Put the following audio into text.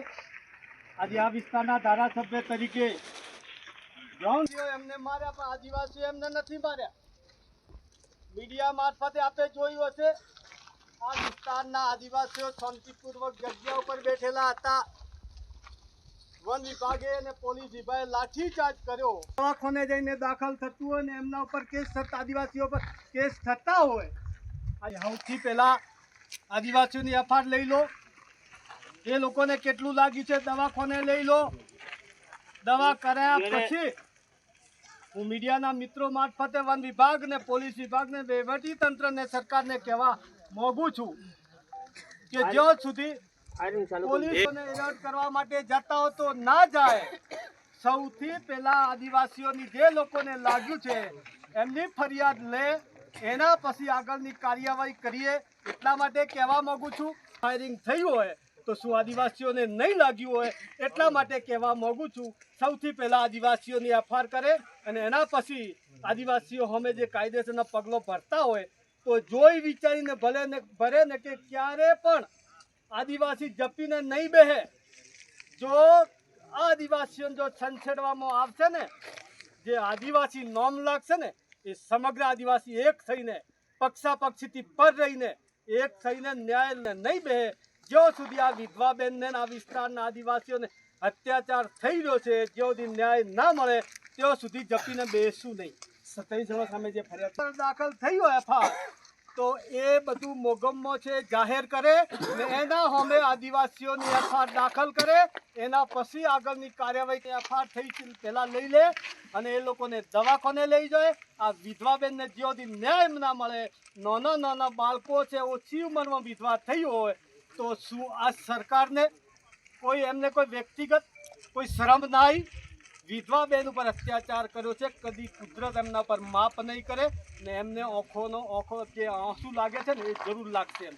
આજે આ વિસ્તારના ધારાસભ્ય તરીકે એમને માર્યા પણ આદિવાસીઓ એમને નથી માર્યા. મીડિયા મારફતે આપે જોયું હશે, આ વિસ્તારના આદિવાસીઓ શાંતિપૂર્વક જગ્યા ઉપર બેઠેલા હતા. વન વિભાગે અને પોલીસ વિભાગે લાઠીચાર્જ કર્યો. દવાખાને જઈને દાખલ થતું હોય ને એમના ઉપર કેસ થતા, આદિવાસીઓ પર કેસ થતા હોય. સૌથી પહેલા આદિવાસીઓની એફઆર લઈ લો. એ લોકોને કેટલું લાગ્યું છે? દવાખાને લઈ લો. દવા કરાયા પછી હું મીડિયાના મિત્રો મારફતે વન વિભાગ ને પોલીસ વિભાગ ને વહીવટી તંત્ર ને સરકારને કહેવા માંગુ છું કે જ્યાં સુધી પોલીસોને એલર્ટ કરવા માટે જતા હો તો ના જાય. સૌથી પહેલા આદિવાસીઓની જે લોકોને લાગ્યું છે એમની ફરિયાદ લે એના પછી આગળની કાર્યવાહી કરીએ એટલા માટે કહેવા માંગુ છું. ફાયરિંગ થયું હોય તો શું આદિવાસીઓને નહીં લાગ્યું હોય એટલા માટે કહેવા માગું છું. સૌથી પહેલા આદિવાસીઓની એફઆર કરે અને એના પછી આદિવાસીઓ અમે જે કાયદેસરના પગલો ભરતા હોય, તો જોઈ વિચારીને ભલે ને ભરે ને કે ક્યારે પણ આદિવાસી જપીને નહીં બેહે. જો આદિવાસીઓને જો છંછેડવામાં આવશે ને, જે આદિવાસી નોમ લાગશે ને, એ સમગ્ર આદિવાસી એક થઈને પક્ષાપક્ષીથી પર રહીને એક થઈને ન્યાય નહીં બેહે જ્યાં સુધી આ વિધવા બેનને આ વિસ્તારના આદિવાસીઓને અત્યાચાર થઈ રહ્યો છે જ્યાં સુધી ન્યાય ના મળે ત્યાં સુધી જપીને બેસું નહીં. સત્યાવીસ જણા સામે જે ફરિયાદ દાખલ થઈ હોય એફઆર, તો એ બધું મોગમમાં છે, જાહેર કરે ને એના હોમે આદિવાસીઓની એફઆર દાખલ કરે, એના પછી આગળની કાર્યવાહી એફઆર થઈ છે પહેલાં લઈ લે અને એ લોકોને દવાખાને લઈ જાય. આ વિધવા બેનને જ્યાં સુધી ન્યાય ના મળે નાના નાના બાળકો છે, ઓછી ઉંમરમાં વિધવા થઈ હોય તો શું આ સરકારને કોઈ એમને કોઈ વ્યક્તિગત કોઈ શરમ ના વિધવા બેન ઉપર અત્યાચાર કર્યો છે. કદી કુદરત એમના પર માફ નહીં કરે ને એમને ઓખોનો ઓખો જે આંસુ લાગે છે ને એ જરૂર લાગશે એમ.